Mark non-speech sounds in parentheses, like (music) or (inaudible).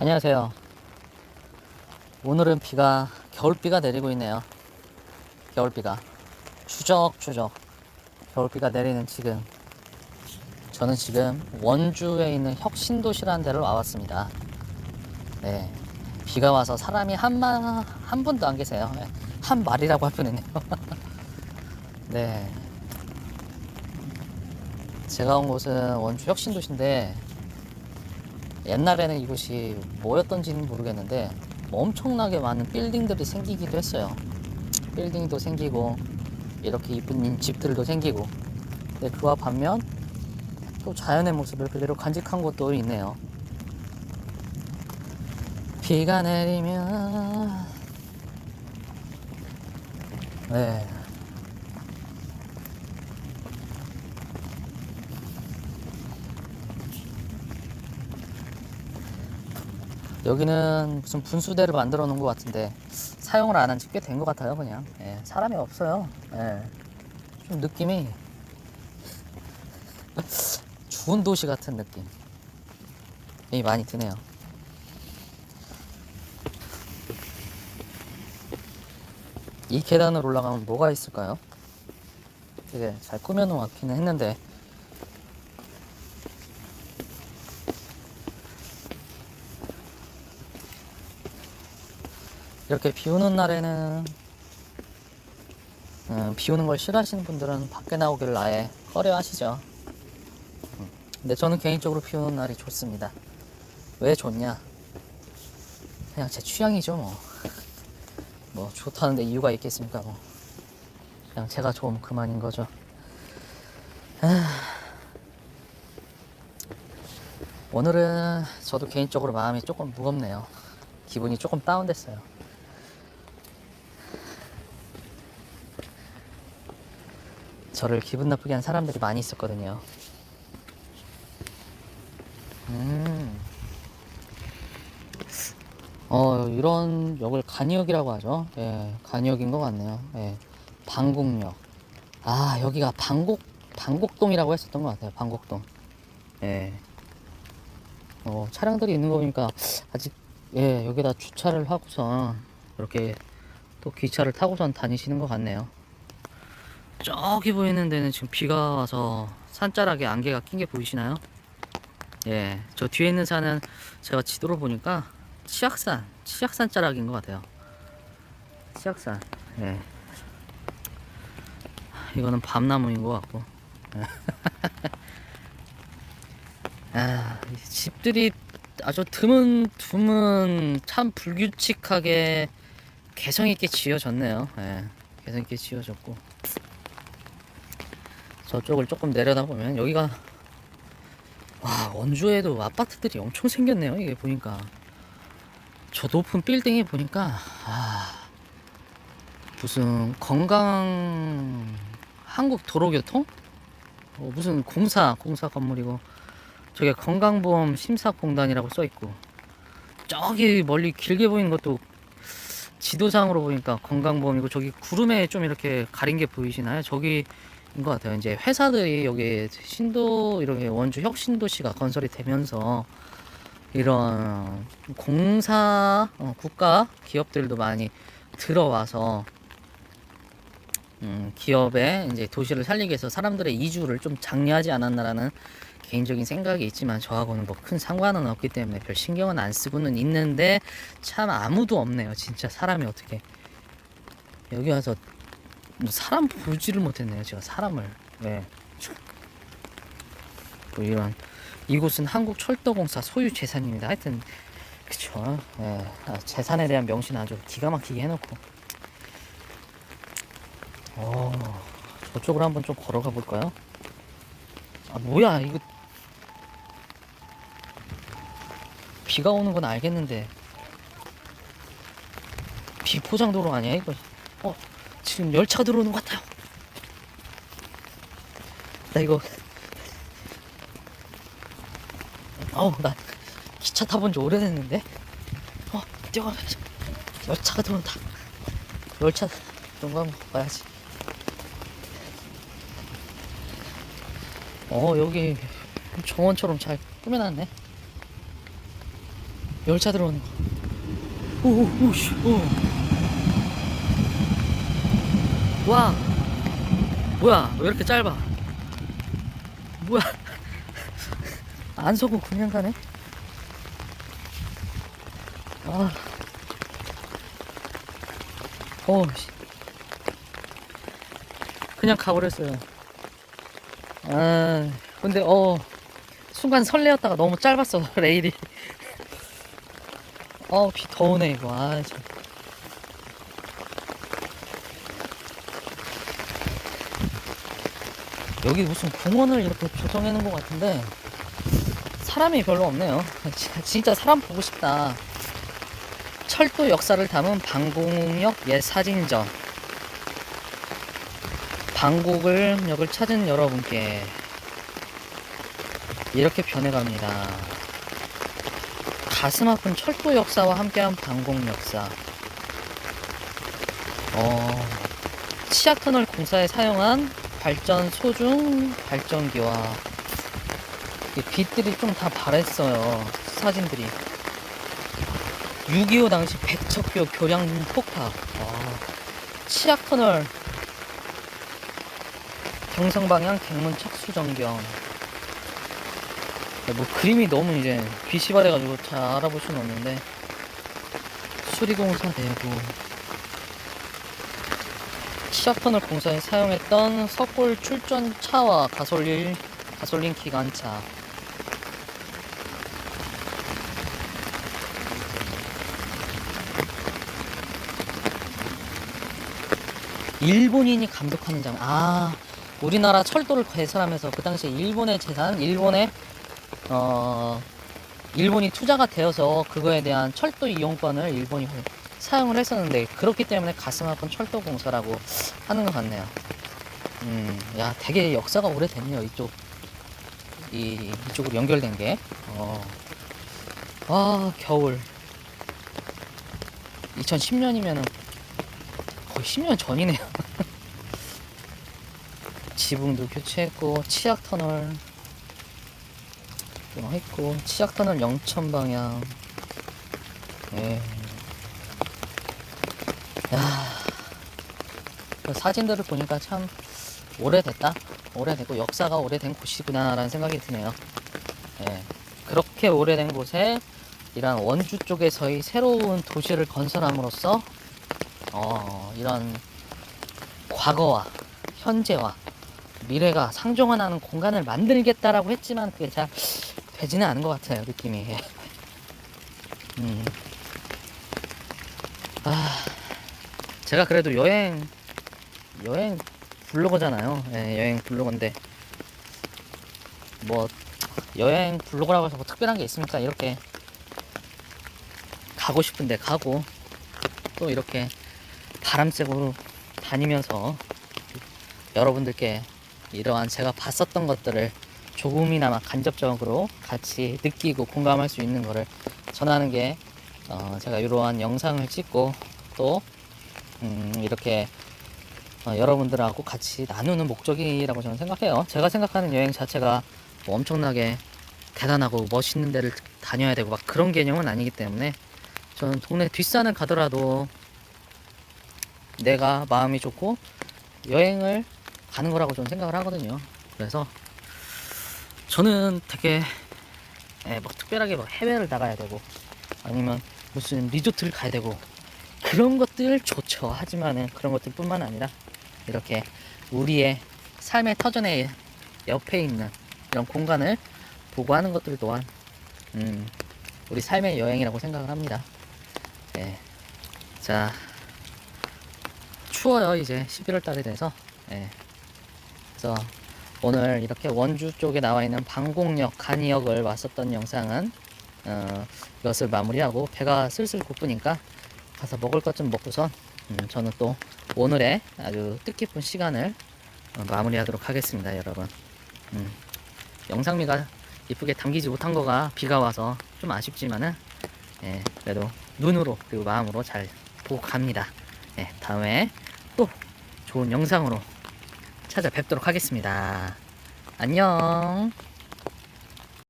안녕하세요. 오늘은 비가 겨울비가 내리고 있네요. 겨울비가 추적추적 겨울비가 내리는 지금 저는 지금 원주에 있는 혁신도시라는 데를 와봤습니다. 네, 비가 와서 사람이 한마 한 분도 안 계세요. 네, 한 마리라고 할 뻔했네요. (laughs) 네, 제가 온 곳은 원주 혁신도시인데 옛날에는 이곳이 뭐였던지는 모르겠는데 엄청나게 많은 빌딩들이 생기기도 했어요. 빌딩도 생기고 이렇게 이쁜 집들도 생기고 근데 그와 반면 또 자연의 모습을 그대로 간직한 곳도 있네요. 비가 내리면 네. 여기는 무슨 분수대를 만들어 놓은 것 같은데 사용을 안 한 지 꽤 된 것 같아요 그냥. 예, 사람이 없어요. 예. 좀 느낌이 죽은 도시 같은 느낌이 많이 드네요. 이 계단을 올라가면 뭐가 있을까요? 되게 잘 꾸며놓았기는 했는데 이렇게 비 오는 날에는 음, 비 오는 걸 싫어하시는 분들은 밖에 나오기를 아예 꺼려 하시죠. 음, 근데 저는 개인적으로 비 오는 날이 좋습니다. 왜 좋냐? 그냥 제 취향이죠, 뭐. (laughs) 뭐, 좋다는데 이유가 있겠습니까, 뭐. 그냥 제가 좋으면 그만인 거죠. 아. (sighs) 오늘은 저도 개인적으로 마음이 조금 무겁네요. 기분이 조금 다운됐어요. 저를 기분 나쁘게 한 사람들이 많이 있었거든요. 음. 어, 이런 역을 간이역이라고 하죠. 예, 간이역인 것 같네요. 예, 방곡역. 아, 여기가 방곡, 방곡동이라고 했었던 것 같아요. 방곡동. 예. 어, 차량들이 있는 거 보니까 아직, 예, 여기다 주차를 하고선 이렇게 또 기차를 타고선 다니시는 것 같네요. 저기 보이는 데는 지금 비가 와서 산자락에 안개가 낀 게 보이시나요? 예, 저 뒤에 있는 산은 제가 지도로 보니까 치악산, 치악산 자락인 것 같아요. 치악산, 예. 이거는 밤나무인 것 같고. (laughs) 아, 이 집들이 아주 드문 드문 참 불규칙하게 개성 있게 지어졌네요. 예, 개성 있게 지어졌고. 저쪽을 조금 내려다보면 여기가 와 원주에도 아파트들이 엄청 생겼네요 이게 보니까. 저 높은 빌딩에 보니까 아 무슨 건강 한국 도로교통? 어, 무슨 공사 공사 건물이고. 저게 건강보험 심사공단이라고 써 있고. 저기 멀리 길게 보이는 것도 지도상으로 보니까 건강보험이고 저기 구름에 좀 이렇게 가린 게 보이시나요? 저기 것 같아요. 이제 회사들이 여기 신도 이렇게 원주 혁신도시가 건설이 되면서 이런 공사 어, 국가 기업들도 많이 들어와서 음, 기업의 이제 도시를 살리기 위해서 사람들의 이주를 좀 장려하지 않았나라는 개인적인 생각이 있지만 저하고는 뭐 큰 상관은 없기 때문에 별 신경은 안 쓰고는 있는데 참 아무도 없네요. 진짜 사람이 어떻게 여기 와서 뭐 사람 보지를 못했네요. 제가 사람을. 네. 뭐 이런 이곳은 한국철도공사 소유 재산입니다. 하여튼 그쵸. 예. 아, 재산에 대한 명신 아주 기가 막히게 해놓고. 어, 저쪽으로 한번 좀 걸어가 볼까요? 아 뭐야 이거 비가 오는 건 알겠는데 비 포장도로 아니야 이거? 어 지금 열차가 들어오는 것 같아요. 나 이거 어우 나 기차 타본 지 오래됐는데 어 뛰어가면서 열차가 들어온다. 열차 이런 봐야지. 어 여기 정원처럼 잘 꾸며놨네. 열차 들어오는 거. 오, 오, 씨, 오. 와, 뭐야? 왜 이렇게 짧아? 뭐야? (laughs) 안 서고 그냥 가네? 아, 어, 씨. 그냥 가버렸어요. 아, 근데 어 순간 설레었다가 너무 짧았어 (laughs) 레일이. 어, 비 더우네 이거. 아, 참. 여기 무슨 공원을 이렇게 조성해 놓은 것 같은데 사람이 별로 없네요. 진- (laughs) 진짜 사람 보고 싶다. 철도 역사를 담은 방공역 옛 사진전. 방곡을역을 찾은 여러분께 이렇게 변해갑니다. 가슴 아픈 철도 역사와 함께한 방공 역사. 어, 치악터널 공사에 사용한 발전 소중 발전기와 이 빛들이 좀 다 바랬어요. 사진들이. 6.25 당시 백척교 교량 폭파. 와, 치악 터널 경성 방향 갱문 착수 전경. 네, 뭐 그림이 너무 이제 비시발해가지고 잘 알아볼 수는 없는데 수리공사 되고 시작터널 공사에 사용했던 석골 출전 차와 가솔린 가솔린 기관차. 일본인이 감독하는 장. 아, 우리나라 철도를 개설하면서 그 당시에 일본의 재산, 일본의 어 일본이 투자가 되어서 그거에 대한 철도 이용권을 일본이 사용을 했었는데 그렇기 때문에 가슴 아픈 철도 공사라고 하는 것 같네요. 음, 야, 되게 역사가 오래됐네요. 이쪽 이 이쪽으로 연결된 게. 어. 아, 겨울. 2010년이면은 거의 10년 전이네요. (laughs) 지붕도 교체했고 치약 터널 또 했고 치약 터널 영천 방향. 예. 그 사진들을 보니까 참 오래됐다. 오래됐고 역사가 오래된 곳이구나라는 생각이 드네요. 예. 그렇게 오래된 곳에 이런 원주 쪽에서의 새로운 도시를 건설함으로써 어, 이런 과거와 현재와 미래가 상종하는 공간을 만들겠다라고 했지만 그게 잘 되지는 않은 것 같아요 느낌이. 예. 음. 아, 제가 그래도 여행 여행 블로거잖아요. 예, 여행 블로거인데 뭐 여행 블로거라고 해서 뭐 특별한 게 있습니까? 이렇게 가고 싶은데 가고 또 이렇게 바람 쐬고 다니면서 여러분들께 이러한 제가 봤었던 것들을 조금이나마 간접적으로 같이 느끼고 공감할 수 있는 거를 전하는 게 어, 제가 이러한 영상을 찍고 또 음, 이렇게 어, 여러분들하고 같이 나누는 목적이라고 저는 생각해요. 제가 생각하는 여행 자체가 뭐 엄청나게 대단하고 멋있는 데를 다녀야 되고 막 그런 개념은 아니기 때문에 저는 동네 뒷산을 가더라도 내가 마음이 좋고 여행을 가는 거라고 저는 생각을 하거든요. 그래서 저는 되게 예, 뭐 특별하게 뭐 해외를 나가야 되고 아니면 무슨 리조트를 가야 되고 그런 것들 좋죠. 하지만은 그런 것들뿐만 아니라 이렇게 우리의 삶의 터전의 옆에 있는 이런 공간을 보고 하는 것들 또한 음, 우리 삶의 여행이라고 생각을 합니다. 예. 자, 추워요 이제 11월 달이 돼서. 예. 그래서 오늘 이렇게 원주 쪽에 나와 있는 방곡역 간이역을 왔었던 영상은 어, 이것을 마무리하고 배가 슬슬 고프니까 가서 먹을 것 좀 먹고선 음, 저는 또 오늘의 아주 뜻깊은 시간을 어, 마무리하도록 하겠습니다, 여러분. 음, 영상미가 이쁘게 담기지 못한 거가 비가 와서 좀 아쉽지만은 예, 그래도 눈으로 그리고 마음으로 잘 보고 갑니다. 예, 다음에 또 좋은 영상으로 찾아뵙도록 하겠습니다. 안녕.